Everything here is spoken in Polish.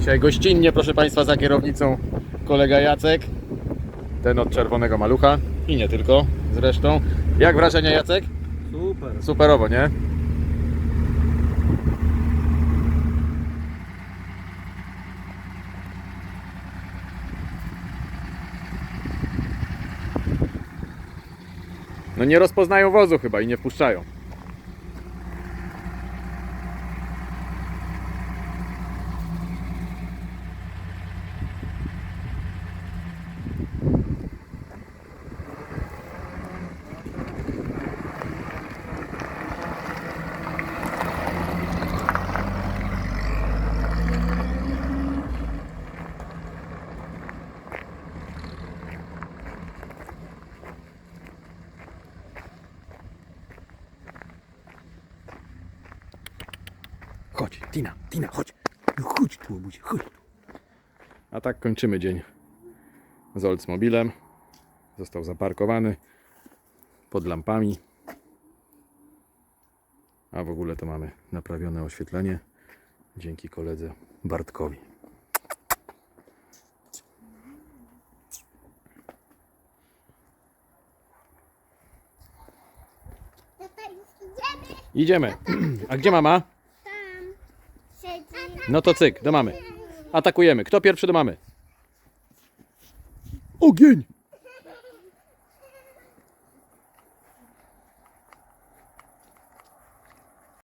Dzisiaj gościnnie, proszę Państwa, za kierownicą kolega Jacek. Ten od czerwonego malucha i nie tylko zresztą. Jak wrażenia Jacek? Super. Superowo, nie? No nie rozpoznają wozu chyba i nie wpuszczają. Chodź, Tina, Tina, chodź. No chodź tu, obudzie, chodź tu. A tak kończymy dzień z Oldsmobilem. Został zaparkowany pod lampami. A w ogóle to mamy naprawione oświetlenie dzięki koledze Bartkowi. Idziemy. A gdzie mama? No to cyk, do mamy. Atakujemy. Kto pierwszy do mamy? Ogień!